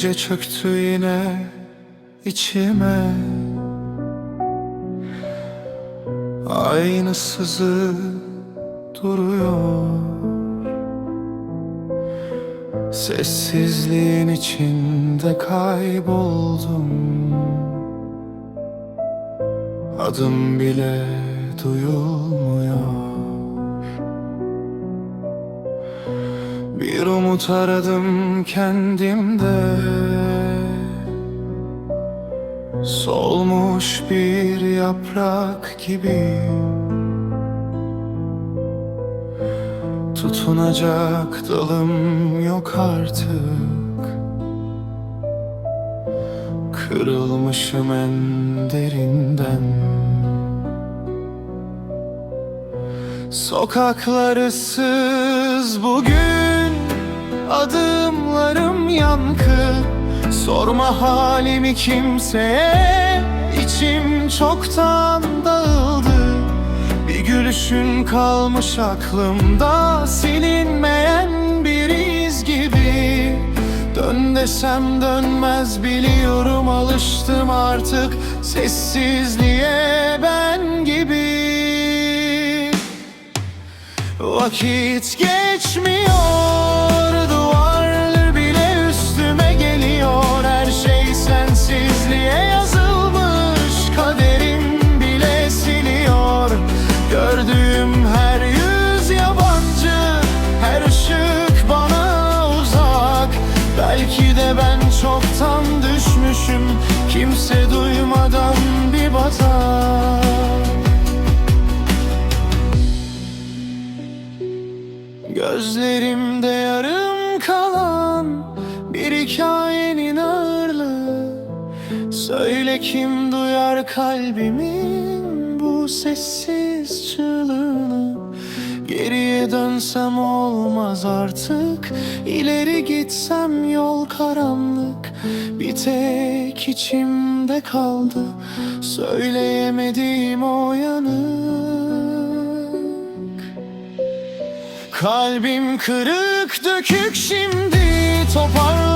Gece çöktü yine içime Aynı sızı duruyor. Sessizliğin içinde kayboldum. Adım bile duyulmuyor. Bir umut aradım kendimde Solmuş bir yaprak gibi. Tutunacak dalım yok artık. Kırılmışım en derinden. Sokaklar ıssız bugün Adımlarım yankı Sorma halimi kimseye İçim çoktan dağıldı. Bir gülüşün kalmış aklımda Silinmeyen bir iz gibi. Dön desem dönmez biliyorum Alıştım artık sessizliğe ben gibi. Vakit geçmiyor Gördüğüm her yüz yabancı. Her ışık bana uzak. Belki de ben çoktan düşmüşüm. Kimse duymadan bir batar. Gözlerimde yarım kalan bir hikayenin ağırlığı. Söyle kim duyar kalbimin bu sessiz çığlığını Geriye dönsem olmaz artık. İleri gitsem yol karanlık. Bir tek içimde kaldı Söyleyemediğim o yanık. Kalbim kırık dökük şimdi. Toparlanacak